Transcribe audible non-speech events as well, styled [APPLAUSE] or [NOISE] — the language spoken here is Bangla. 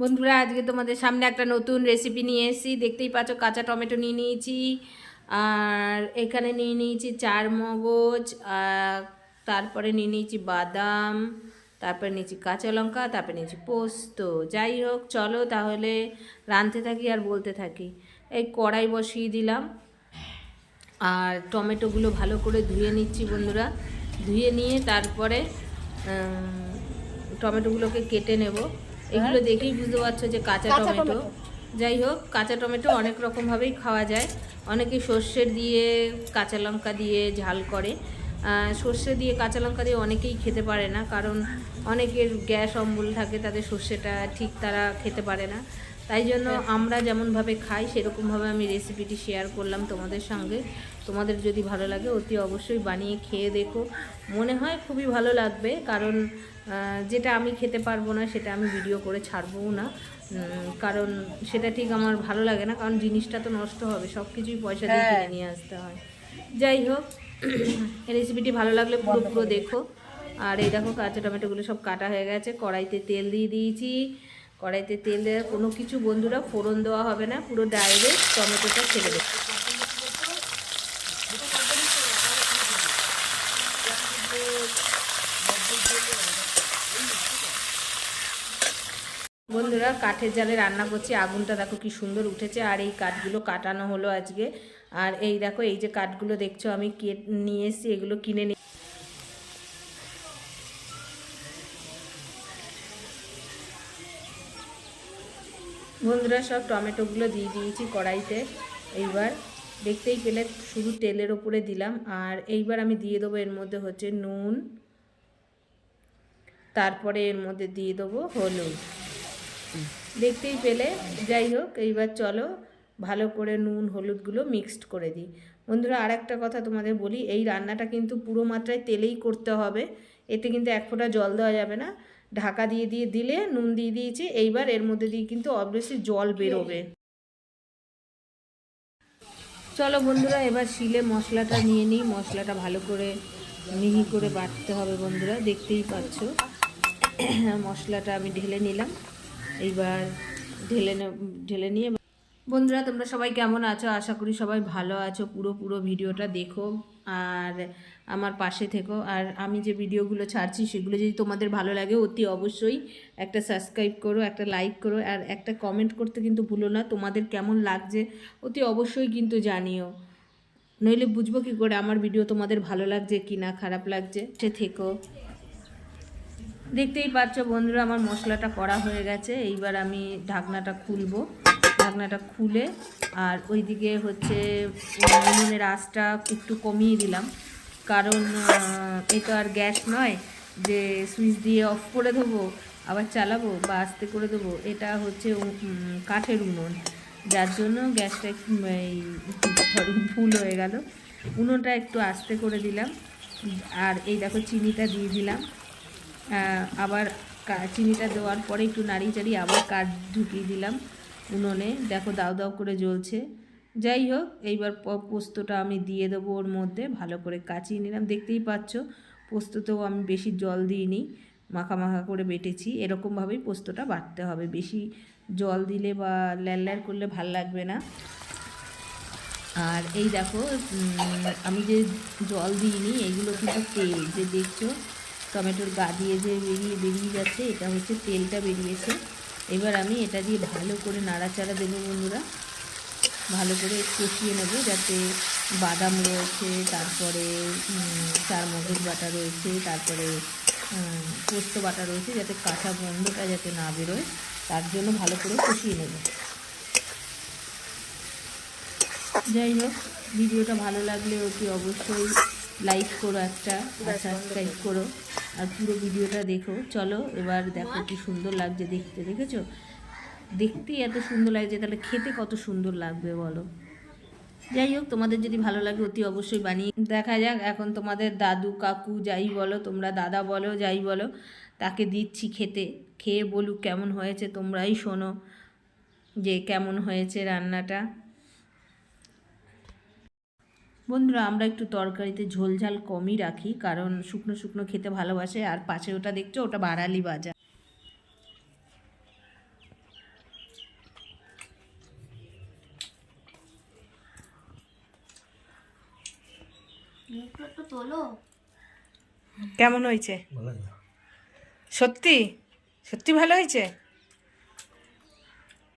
বন্ধুরা, আজকে তোমাদের সামনে একটা নতুন রেসিপি নিয়ে এসেছি। দেখতেই পাচ্ছ, কাঁচা টমেটো নিয়ে নিয়েছি, আর এখানে নিয়ে নিয়েছি চার মগজ তারপরে নিয়ে নিয়েছি বাদাম, তারপরে নিয়েছি কাঁচা লঙ্কা, তারপরে নিয়েছি পোস্ত। যাই হোক, চলো তাহলে রাঁধতে থাকি আর বলতে থাকি। এই কড়াই বসিয়ে দিলাম, আর টমেটোগুলো ভালো করে ধুয়ে নিচ্ছি বন্ধুরা। ধুয়ে নিয়ে তারপরে টমেটোগুলোকে কেটে নেব। এগুলো দেখেই বুঝতে পারছ যে কাঁচা টমেটো। যাই হোক কাঁচা টমেটো অনেক রকমভাবেই খাওয়া যায়। অনেকে সর্ষের দিয়ে কাঁচা লঙ্কা দিয়ে ঝাল করে। সর্ষে দিয়ে কাঁচা লঙ্কা দিয়ে অনেকেই খেতে পারে না কারণ অনেকের গ্যাস অম্বল থাকে তাদের সর্ষেটা ঠিক তারা খেতে পারে না। তাই জন্য আমরা যেমনভাবে খাই সেরকমভাবে আমি রেসিপিটি শেয়ার করলাম তোমাদের সঙ্গে। তোমাদের যদি ভালো লাগে অতি অবশ্যই বানিয়ে খেয়ে দেখো। মনে হয় খুবই ভালো লাগবে কারণ যেটা আমি খেতে পারব না সেটা আমি ভিডিও করে ছাড়বও না। কারণ সেটা ঠিক আমার ভালো লাগে না কারণ জিনিসটা তো নষ্ট হবে সব কিছুই পয়সা দিয়ে কিনে নিয়ে আসতে হয়। যাই হোক [CLEARS THROAT] এই রেসিপিটি ভালো লাগলে পুরো পুরো দেখো। আর এই দেখো কাঁচা টমেটোগুলো সব কাটা হয়ে গেছে কড়াইতে তেল দিয়ে দিয়েছি। কড়াইতে তেল দেওয়ার কোনো কিছু বন্ধুরা ফোড়ন দেওয়া হবে না পুরো ডাইরেক্ট টমেটোটা ছেড়ে দেবো। বন্ধুরা, কাঠের জালে রান্না করছি। আগুনটা দেখো কি সুন্দর উঠেছে, আর এই কাঠগুলো কাটানো হলো আজকে। আর এই দেখো, এই যে কাঠগুলো দেখছ, আমি নিয়ে এসেছি, এগুলো কিনে নিয়ে বন্ধুরা, সব টমেটোগুলো দিয়ে দিয়েছি কড়াইতে। এইবার দেখতেই পেলে, শুধু তেলের ওপরে দিলাম। আর এইবার আমি দিয়ে দেবো, এর মধ্যে হচ্ছে নুন, তারপরে এর মধ্যে দিয়ে দেবো হলুদ। দেখতেই পেলে। যাই হোক, এইবার চলো ভালো করে নুন, হলুদগুলো মিক্সড করে দিই। বন্ধুরা আর একটা কথা তোমাদের বলি, এই রান্নাটা কিন্তু পুরো মাত্রায় তেলেই করতে হবে। এতে কিন্তু এক ফোঁটা জল দেওয়া যাবে না। ঢাকা দিয়ে দিয়ে দিলে, নুন দিয়ে দিয়েছি, এইবার এর মধ্যে দিয়ে কিন্তু অবভিয়াসলি জল বেরোবে। চলো বন্ধুরা, এবার শিলে মশলাটা নিয়ে নিই। মশলাটা ভালো করে মিহি করে বাটতে হবে বন্ধুরা, দেখতেই পাচ্ছ। মশলাটা আমি ঢেলে নিলাম। এইবার ঢেলে ঢেলে নিয়ে বন্ধুরা, তোমরা সবাই কেমন আছো? আশা করি সবাই ভালো আছো। পুরো পুরো ভিডিওটা দেখো আর আমার পাশে থেকো। আর আমি যে ভিডিওগুলো ছাড়ছি, সেগুলো যদি তোমাদের ভালো লাগে, অতি অবশ্যই একটা সাবস্ক্রাইব করো, একটা লাইক করো আর একটা কমেন্ট করতে কিন্তু ভুলো না। তোমাদের কেমন লাগছে, অতি অবশ্যই কিন্তু জানিও। নইলে বুঝব কি করে আমার ভিডিও তোমাদের ভালো লাগছে কি না, খারাপ লাগছে? সে থেকো। দেখতেই পাচ্ছ বন্ধুরা, আমার মশলাটা করা হয়ে গেছে। এইবার আমি ঢাকনাটা খুলবো। ঢাকনাটা খুলে আর ওইদিকে হচ্ছে উনুনের আঁচটা একটু কমিয়ে দিলাম। কারণ এ তো আর গ্যাস নয় যে সুইচ দিয়ে অফ করে দেবো আবার চালাবো বা আস্তে করে দেবো এটা হচ্ছে কাঠের উনুন। যার জন্য গ্যাসটা এই ফুল হয়ে গেল। উনুনটা একটু আস্তে করে দিলাম। আর এই দেখো, চিনিটা দিয়ে দিলাম। আবার চিনিটা দেওয়ার পরে একটু নাড়িয়ে চাড়িয়ে আবার কাঠ ঢুকিয়ে দিলাম উনুনে। দেখো দাও দাও করে জ্বলছে। যাই হোক, এইবার পোস্তটা আমি দিয়ে দেবো ওর মধ্যে। ভালো করে কাচিয়ে নিলাম। দেখতেই পাচ্ছ, পোস্ততেও আমি বেশি জল দিইনি। মাখা মাখা করে বেটেছি। এরকমভাবেই পোস্তটা বাটতে হবে। বেশি জল দিলে বা ল্যাল করলে ভালো লাগবে না। আর এই দেখো আমি যে জল দিইনি এগুলো কিন্তু তেল। যে দেখছ টমেটোর গা দিয়ে যে বেরিয়ে বেরিয়ে যাচ্ছে, এটা হচ্ছে তেলটা বেরিয়েছে। এবার আমি এটা দিয়ে ভালো করে নাড়াচাড়া দেবো বন্ধুরা। ভালো করে কষিয়ে নেব, যাতে বাদাম রয়েছে, তারপরে চার মগজ বাটা রয়েছে, তারপরে পোস্ত বাটা রয়েছে, যাতে কাঁচা গন্ধটা যাতে না বেরোয়। তার জন্য ভালো করে কষিয়ে নেব। যাই হোক, ভিডিওটা ভালো লাগলে অতি অবশ্যই লাইক করো একটা সাবস্ক্রাইব করো। আর পুরো ভিডিওটা দেখো। চলো এবার দেখো কি সুন্দর লাগছে দেখতে, দেখেছ? দেখতেই এত সুন্দর লাগছে, তাহলে খেতে কত সুন্দর লাগবে বলো? যাই হোক, তোমাদের যদি ভালো লাগে অতি অবশ্যই বানিয়ে দেখা যাক। এখন তোমাদের দাদু, কাকু, যাই বলো, তোমরা দাদা বলো, যাই বলো, তাকে দিচ্ছি খেতে। খেয়ে বলুক কেমন হয়েছে, তোমরাই শোনো যে কেমন হয়েছে রান্নাটা। বন্ধুরা আমরা একটু তরকারিতে ঝোলঝাল কমই রাখি কারণ শুকনো শুকনো খেতে ভালোবাসে আর পাশে ওটা দেখছ ওটা বাড়ালি বাজা কেমন হয়েছে? সত্যি? সত্যি ভালো হয়েছে?